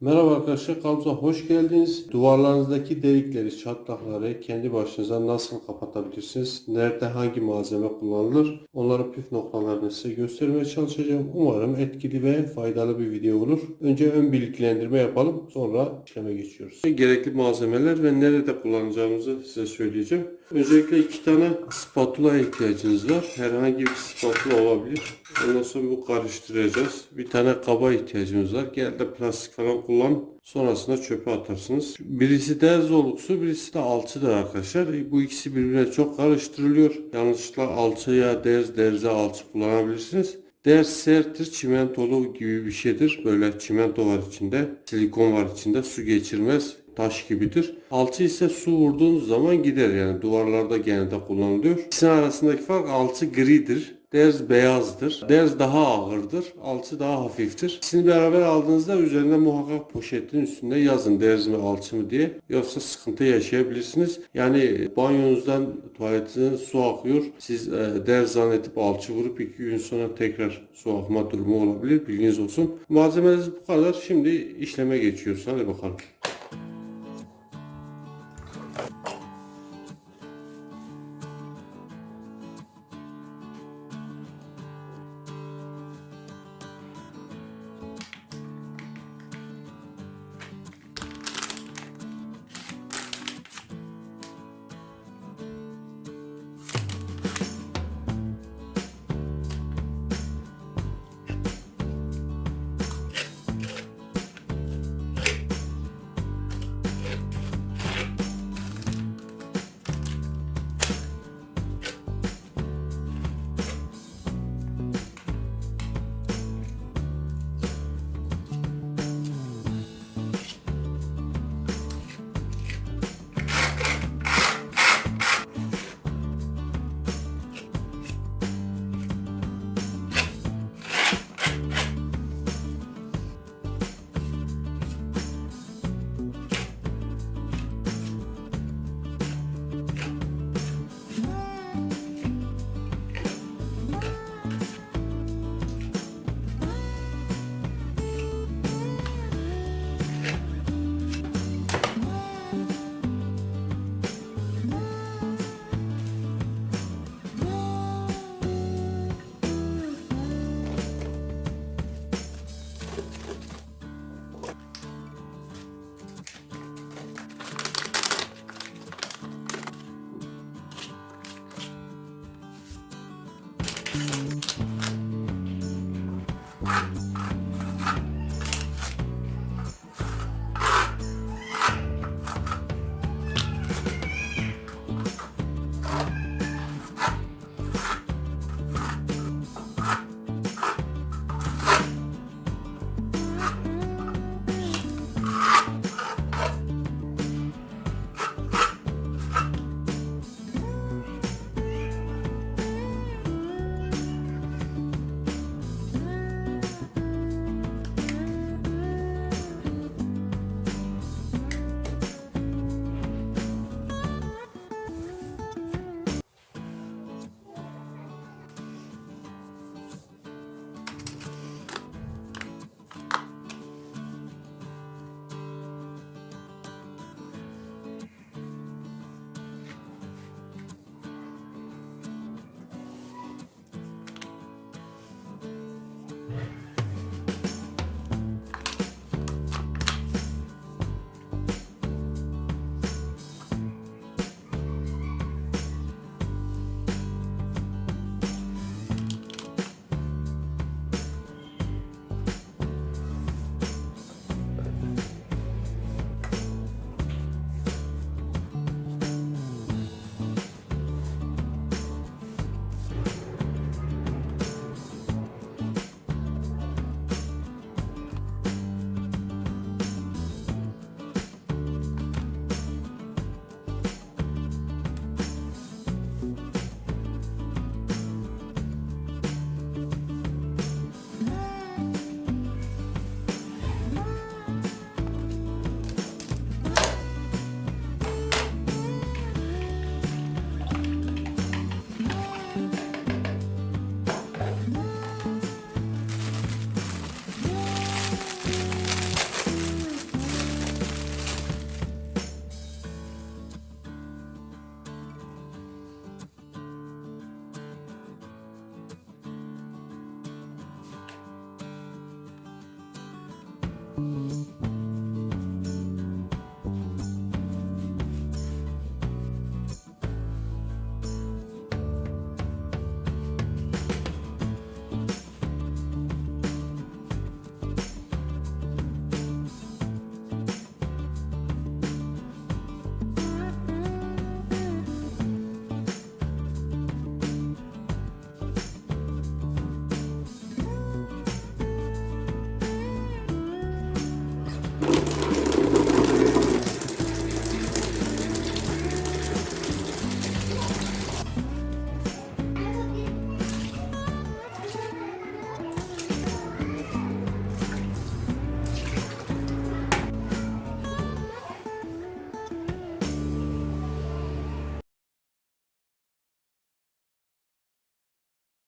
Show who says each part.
Speaker 1: Merhaba arkadaşlar kanalımıza hoş geldiniz. Duvarlarınızdaki delikleri, çatlakları kendi başınıza nasıl kapatabilirsiniz? Nerede hangi malzeme kullanılır? Onların püf noktalarını size göstermeye çalışacağım. Umarım etkili ve faydalı bir video olur. Önce ön bilgilendirme yapalım. Sonra işleme geçiyoruz. Gerekli malzemeler ve nerede kullanacağımızı size söyleyeceğim. Öncelikle iki tane spatula ihtiyacınız var. Herhangi bir spatula olabilir. Ondan sonra bu karıştıracağız. Bir tane kaba ihtiyacımız var. Genelde plastik falan kullan. Sonrasında çöpe atarsınız. Birisi derz oluksu, birisi de alçıdır arkadaşlar. Bu ikisi birbirine çok karıştırılıyor. Yanlışlıkla alçıya derz, derze alçı kullanabilirsiniz. Ders serttir, çimentolu gibi bir şeydir. Böyle çimento var içinde, silikon var içinde, su geçirmez, taş gibidir. Alçı ise su vurduğunuz zaman gider yani duvarlarda genelde kullanılıyor. İkisinin arasındaki fark alçı gridir. Derz beyazdır. Derz daha ağırdır. Alçı daha hafiftir. İkisini beraber aldığınızda üzerine muhakkak poşetin üstünde yazın derz mi alçı mı diye. Yoksa sıkıntı yaşayabilirsiniz. Yani banyonuzdan tuvaletinizden su akıyor. Siz e, derz zannedip alçı vurup iki gün sonra tekrar su akma durumu olabilir. Bilginiz olsun. Malzemeniz bu kadar. Şimdi işleme geçiyoruz. Hadi bakalım. Thank you.